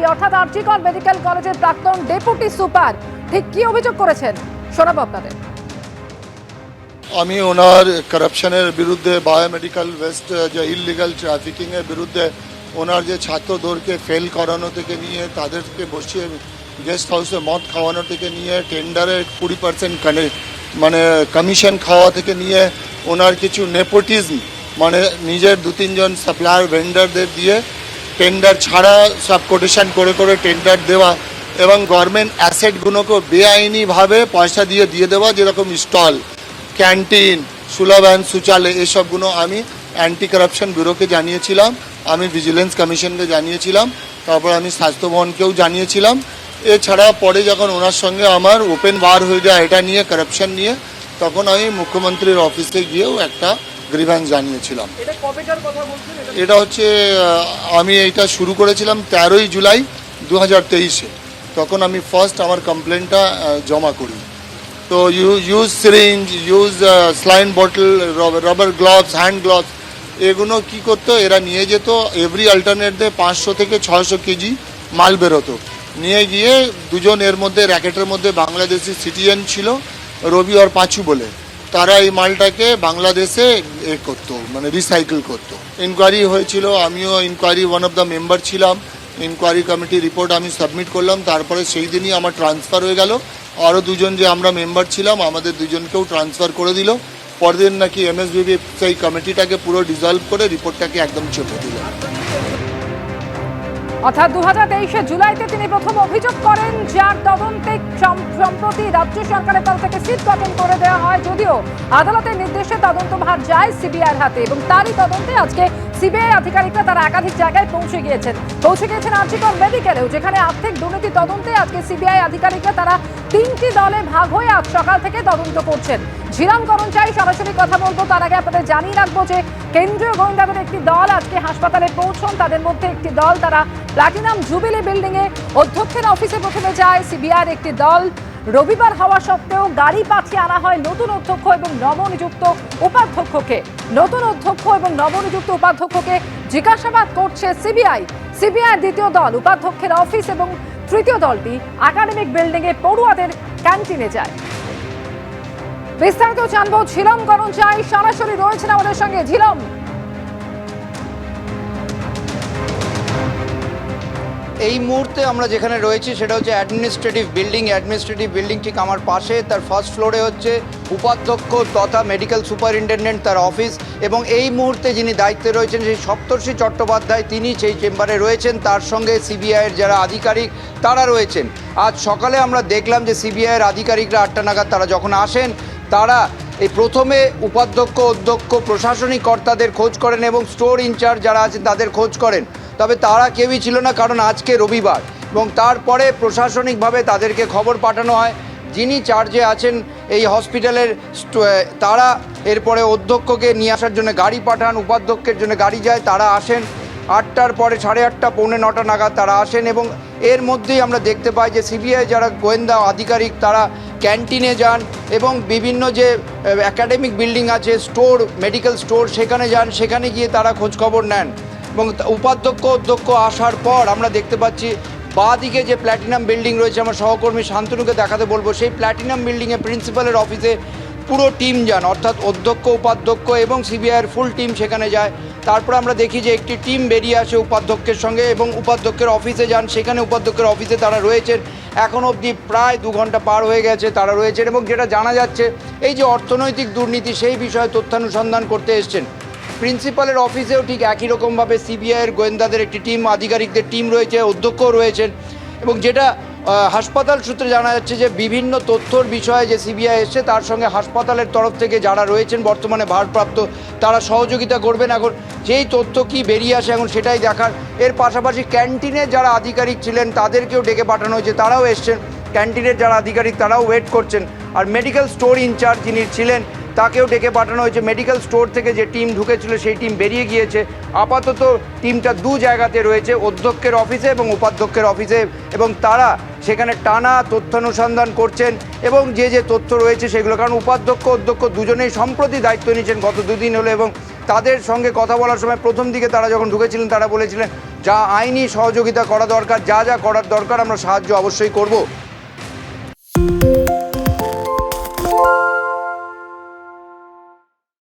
দাবি অর্থাৎ আরজিকর মেডিকেল কলেজের প্রাক্তন ডেপুটি সুপার, ঠিক কি অভিযোগ করেছেন? শোনাবো আপনাদের। আমি ওনার কারাপশনের বিরুদ্ধে বায়োমেডিক্যাল ওয়েস্ট যে ইললিগাল ট্রাফিকিংয়ের বিরুদ্ধে ওনার যে ছাত্রদেরকে ফেল করানো থেকে নিয়ে, তাদেরকে বসিয়ে গেস্ট হাউসে মদ খাওয়ানো থেকে নিয়ে টেন্ডারে কুড়ি পার্সেন্ট মানে কমিশন খাওয়া থেকে নিয়ে, ওনার কিছু নেপোটিজম মানে নিজের দু তিনজন সাপ্লায়ার ভেন্ডারদের দিয়ে টেন্ডার ছাড়া সব কোটেশন করে করে টেন্ডার দেওয়া এবং গভর্নমেন্ট অ্যাসেটগুলোকে বেআইনিভাবে পয়সা দিয়ে দিয়ে দেওয়া যেরকম স্টল ক্যান্টিন সুলভান সুচালে এসবগুলো আমি অ্যান্টি কারাপশন ব্যুরোকে জানিয়েছিলাম, আমি ভিজিলেন্স কমিশনকে জানিয়েছিলাম, তারপর আমি স্বাস্থ্য ভবনকেও জানিয়েছিলাম। এছাড়া পরে যখন ওনার সঙ্গে আমার ওপেন বার হয়ে যায় এটা নিয়ে কারাপশন নিয়ে, তখন আমি মুখ্যমন্ত্রীর অফিসে গিয়েও একটা গ্রিভ্যান্স জানিয়েছিলাম। এটা এটা এটা হচ্ছে আমি এইটা শুরু করেছিলাম তেরোই জুলাই দু হাজার তেইশে। তখন আমি ফার্স্ট আমার কমপ্লেনটা জমা করি। তো you use syringe use saline bottle rubber gloves hand gloves এগুলো কি করতো এরা নিয়ে যেত এভরি অল্টারনেট ডে পাঁচশো থেকে ছয়শো কেজি মাল বেরোতো। নিয়ে গিয়ে দুজন এর মধ্যে র্যাকেটের মধ্যে বাংলাদেশি সিটিজেন ছিল রবি আর পাঁচু বলে। তারা এই মালটাকে বাংলাদেশে এ করতো মানে রিসাইকেল করতো। ইনকোয়ারি হয়েছিল, আমিও inquiry one of the member ছিলাম। ইনকোয়ারি কমিটি রিপোর্ট আমি সাবমিট করলাম, তারপরে সেই দিনই আমার ট্রান্সফার হয়ে গেল। আরও দুজন যে আমরা মেম্বার ছিলাম, আমাদের দুজনকেও ট্রান্সফার করে দিল। পরদিন নাকি এমএসবিবি সেই কমিটিটাকে পুরো ডিজলভ করে রিপোর্টটাকে একদম চেপে দিল। অর্থাৎ দু হাজার জুলাইতে তিনি প্রথম অভিযোগ করেন, যার তদন্তে সম্প্রতি রাজ্য সরকারের তরফ থেকে সিট গঠন করে দেওয়া হয়। যদিও আদালতের নির্দেশে তদন্ত তদন্তভার যায় সিবিআইয়ের হাতে এবং তারই তদন্তে আজকে সিবিআই আধিকারিকরা তারা একাধিক জায়গায় পৌঁছে গিয়েছেন। পৌঁছে গিয়েছেন আর্জিকর মেডিকেলেও, যেখানে আর্থিক দুর্নীতি তদন্তে আজকে সিবিআই আধিকারিকরা তারা তিনটি দলে ভাগ হয়ে আজ সকাল থেকে তদন্ত করছেন। ঝিরাম করঞ্চাই সরাসরি কথা বলব। তার আগে আপনাদের জানিয়ে রাখব যে কেন্দ্রীয় গোয়েন্দাদের একটি দল আজকে হাসপাতালে পৌঁছন। তাদের মধ্যে একটি দল তারা প্লাটিনাম জুবিলি বিল্ডিং এ অধ্যক্ষের অফিসে প্রথমে যায়। সিবিআইয়ের একটি দল রবিবার হওয়া সত্ত্বেও গাড়ি পাঠিয়ে আনা হয় নতুন অধ্যক্ষ এবং নবনিযুক্ত উপাধ্যক্ষকে। নতুন অধ্যক্ষ এবং নবনিযুক্ত উপাধ্যক্ষকে জিজ্ঞাসাবাদ করছে সিবিআই। সিবিআই দ্বিতীয় দল, উপাধ্যক্ষের অফিস এবং তৃতীয় দলটি একাডেমিক বিল্ডিং এ পড়ুয়াদের ক্যান্টিনে যায়। বিস্তারিত জানব ঝিলম করণ চাই, সরাসরি রয়েছেন আমাদের সঙ্গে ঝিলম। এই মুহূর্তে আমরা যেখানে রয়েছি সেটা হচ্ছে অ্যাডমিনিস্ট্রেটিভ বিল্ডিং অ্যাডমিনিস্ট্রেটিভ বিল্ডিং ঠিক আমার পাশে, তার ফার্স্ট ফ্লোরে হচ্ছে উপাধ্যক্ষ তথা মেডিকেল সুপারিনটেন্ডেন্ট তার অফিস এবং এই মুহূর্তে যিনি দায়িত্বে রয়েছেন সেই সপ্তর্ষি চট্টোপাধ্যায়, তিনি সেই চেম্বারে রয়েছেন, তার সঙ্গে সিবিআইয়ের যারা আধিকারিক তারা রয়েছেন। আজ সকালে আমরা দেখলাম যে সিবিআইয়ের আধিকারিকরা আটটা নাগাদ তারা যখন আসেন তারা এই প্রথমে উপাধ্যক্ষ, অধ্যক্ষ, প্রশাসনিক কর্তাদের খোঁজ করেন এবং স্টোর ইনচার্জ যারা আছেন তাদের খোঁজ করেন। তবে তারা কেউই ছিল না, কারণ আজকে রবিবার এবং তারপরে প্রশাসনিকভাবে তাদেরকে খবর পাঠানো হয়। যিনি চার্জে আছেন এই হসপিটালের তারা এরপরে অধ্যক্ষকে নিয়ে আসার জন্য গাড়ি পাঠান, উপাধ্যক্ষের জন্য গাড়ি যায়, তারা আসেন। আটটার পরে সাড়ে আটটা, পৌনে নটা নাগাদ তারা আসেন এবং এর মধ্যেই আমরা দেখতে পাই যে সিবিআই যারা গোয়েন্দা আধিকারিক তারা ক্যান্টিনে যান এবং বিভিন্ন যে একাডেমিক বিল্ডিং আছে স্টোর মেডিকেল স্টোর সেখানে যান, সেখানে গিয়ে তারা খোঁজখবর নেন। এবং উপাধ্যক্ষ, অধ্যক্ষ আসার পর আমরা দেখতে পাচ্ছি বাঁ দিকে যে প্ল্যাটিনাম বিল্ডিং রয়েছে, আমার সহকর্মী শান্তনুকে দেখাতে বলব, সেই প্ল্যাটিনাম বিল্ডিংয়ে প্রিন্সিপালের অফিসে পুরো টিম যান, অর্থাৎ অধ্যক্ষ, উপাধ্যক্ষ এবং সিবিআইয়ের ফুল টিম সেখানে যায়। তারপর আমরা দেখি যে একটি টিম বেরিয়ে আসে উপাধ্যক্ষের সঙ্গে এবং উপাধ্যক্ষের অফিসে যান। সেখানে উপাধ্যক্ষের অফিসে তারা রয়েছেন। এখন অবধি প্রায় দু ঘণ্টা পার হয়ে গেছে তারা রয়েছেন এবং যেটা জানা যাচ্ছে, এই যে অর্থনৈতিক দুর্নীতি সেই বিষয়ে তথ্যানুসন্ধান করতে এসছেন। প্রিন্সিপালের অফিসেও ঠিক একই রকমভাবে সিবিআইয়ের গোয়েন্দাদের একটি টিম, আধিকারিকদের টিম রয়েছে, অধ্যক্ষও রয়েছেন এবং যেটা হাসপাতাল সূত্রে জানা যাচ্ছে যে বিভিন্ন তথ্যর বিষয়ে যে সিবিআই এসছে, তার সঙ্গে হাসপাতালের তরফ থেকে যারা রয়েছেন, বর্তমানে ভারপ্রাপ্ত, তারা সহযোগিতা করবেন। এখন যেই তথ্য কি বেরিয়ে আসে এখন সেটাই দেখার। এর পাশাপাশি ক্যান্টিনে যারা আধিকারিক ছিলেন, তাদেরকেও ডেকে পাঠানো হয়েছে। তারাও এসছেন। ক্যান্টিনের যারা আধিকারিক, তারাও ওয়েট করছেন। আর মেডিকেল স্টোর ইনচার্জ যিনি ছিলেন, তাকেও ডেকে পাঠানো হয়েছে। মেডিকেল স্টোর থেকে যে টিম ঢুকেছিল, সেই টিম বেরিয়ে গিয়েছে। আপাতত টিমটা দু জায়গাতে রয়েছে, অধ্যক্ষের অফিসে এবং উপাধ্যক্ষের অফিসে এবং তারা সেখানে টানা তথ্য অনুসন্ধান করছেন এবং যে যে তথ্য রয়েছে সেগুলো, কারণ উপাধ্যক্ষ, অধ্যক্ষ দুজনেই সম্প্রতি দায়িত্ব নিয়েছেন গত দুদিন হলো এবং তাদের সঙ্গে কথা বলার সময় প্রথম দিকে তারা যখন ঢুকেছিলেন, তারা বলেছিলেন, যা আইনি সহযোগিতা করা দরকার, যা যা করার দরকার, আমরা সাহায্য অবশ্যই করব।